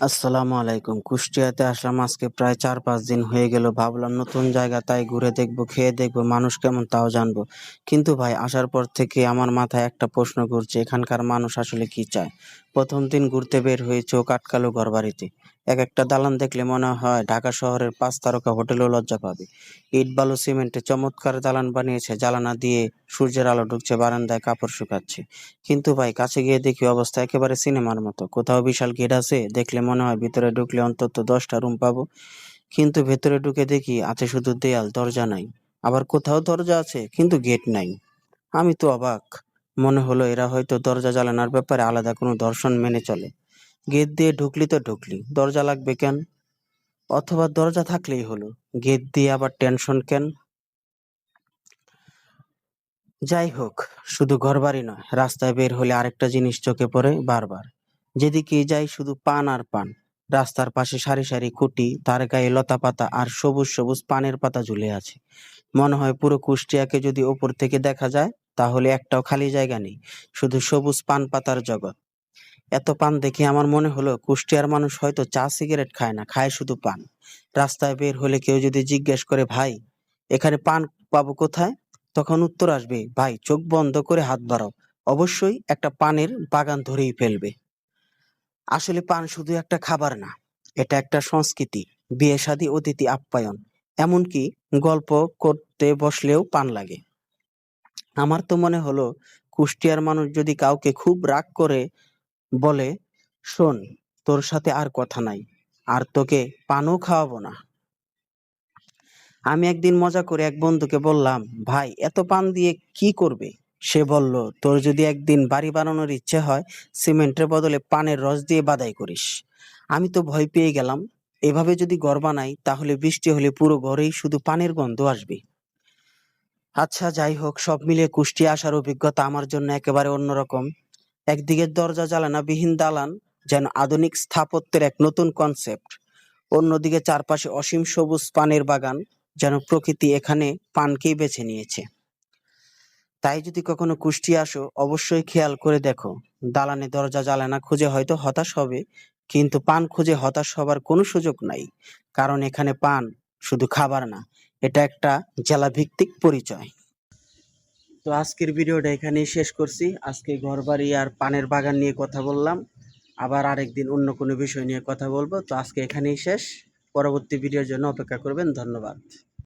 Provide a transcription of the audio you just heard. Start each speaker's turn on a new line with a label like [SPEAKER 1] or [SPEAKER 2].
[SPEAKER 1] আসসালামু আলাইকুম। কুষ্টিয়াতে আসলাম, আজকে প্রায় চার পাঁচ দিন হয়ে গেল। ভাবলাম নতুন জায়গা, তাই ঘুরে দেখব, খেয়ে দেখব, মানুষ কেমন তাও জানব। কিন্তু ভাই, আসার পর থেকে আমার মাথায় একটা প্রশ্ন ঘুরছে, এখানকার মানুষ আসলে কি চায়? প্রথম দিন ঘুরতে বের হয়ে চোখ আটকালো ঘর বাড়িতে। এক একটা দালান দেখলে মনে হয় ঢাকা শহরের পাঁচ তারকা হোটেলেও লজ্জা পাবে। ইট, বালু, সিমেন্টে, চমৎকার দালান বানিয়েছে, জ্বালানা দিয়ে সূর্যের আলো ঢুকছে, বারান্দায় কাপড় শুকাচ্ছে। কিন্তু ভাই, কাছে গিয়ে দেখি অবস্থা একেবারে সিনেমার মতো। কোথাও বিশাল গেট আছে, দেখলে মনে হয় ভিতরে ঢুকলে অন্তত দশটা রুম পাবো। কিন্তু ভেতরে ঢুকে দেখি আছে শুধু দেয়াল, দরজা নাই। আবার কোথাও দরজা আছে, কিন্তু গেট নাই। আমি তো অবাক। মনে হলো এরা হয়তো দরজা জ্বালানোর ব্যাপারে আলাদা কোনো দর্শন মেনে চলে। গেট দিয়ে ঢুকলি তো ঢুকলি। দরজা লাগবে কেন? অথবা দরজা থাকলেই হলো। গেট দিয়ে আবার টেনশন কেন? যাই হোক, শুধু ঘরবাড়ি নয়, রাস্তায় বের হলে আরেকটা জিনিস চোখে পড়ে বারবার। যেদিকে যাই শুধু পান আর পান। রাস্তার পাশে সারি সারি খুঁটি, তার গায়ে লতা পাতা আর সবুজ সবুজ পানের পাতা ঝুলে আছে। মনে হয় পুরো কুষ্টিয়াকে যদি ওপর থেকে দেখা যায়, তাহলে একটাও খালি জায়গা নেই, শুধু সবুজ পান পাতার জগৎ। এত পান দেখে আমার মনে হলো, কুষ্টিয়ার মানুষ হয়তো চা, সিগারেট খায় না, খায় শুধু পান। রাস্তায় বের হলে কেউ যদি জিজ্ঞেস করে, ভাই, এখানে পান পাবো কোথায়? তখন উত্তর আসবে, ভাই, চোখ বন্ধ করে হাত বাড়াও। অবশ্যই একটা পানের বাগান ধরেই ফেলবে। আসলে পান শুধু একটা খাবার না, এটা একটা সংস্কৃতি, বিয়ে, শাদী, অতিথি, আপ্যায়ন। এমনকি গল্প করতে বসলেও পান লাগে। আমার তো মনে হলো, কুষ্টিয়ার মানুষ যদি কাউকে খুব রাগ করে বলে, শোন, তোর সাথে আর কথা নাই, আর তোকে পানও খাওয়াবো না। আমি একদিন মজা করে এক বন্ধুকে বললাম, ভাই, এত পান দিয়ে কি করবে? সে বলল, তোর যদি একদিন বাড়ি বানানোর ইচ্ছে হয়, সিমেন্টের বদলে পানের রস দিয়ে বাদাই করিস। আমি তো ভয় পেয়ে গেলাম। এভাবে যদি ঘর বানাই, তাহলে বৃষ্টি হলে পুরো ঘরেই শুধু পানের গন্ধ আসবে। আচ্ছা যাই হোক, সব মিলিয়ে কুষ্টিয়া আসার অভিজ্ঞতা আমার জন্য একেবারে অন্যরকম। একদিকে দরজা জ্বালানা বিহীন দালান, যেন আধুনিক স্থাপত্যের এক নতুন কনসেপ্ট অন্যদিকে চারপাশে অসীম সবুজ পানের বাগান, যেন প্রকৃতি এখানে পানকেই বেছে নিয়েছে। তাই যদি কখনো কুষ্টিয়া আসো, অবশ্যই খেয়াল করে দেখো। দালানে দরজা জ্বালানা খুঁজে হয়তো হতাশ হবে, কিন্তু পান খুঁজে হতাশ হবার কোনো সুযোগ নাই, কারণ এখানে পান শুধু খাবার না, এটা একটা জেলা ভিত্তিক পরিচয়। তো আজকের ভিডিওটা এখানেই শেষ করছি। আজকে ঘরবাড়ি আর পানের বাগান নিয়ে কথা বললাম। আবার আরেকদিন অন্য কোনো বিষয় নিয়ে কথা বলব। তো আজকে এখানেই শেষ। পরবর্তী ভিডিওর জন্য অপেক্ষা করবেন। ধন্যবাদ।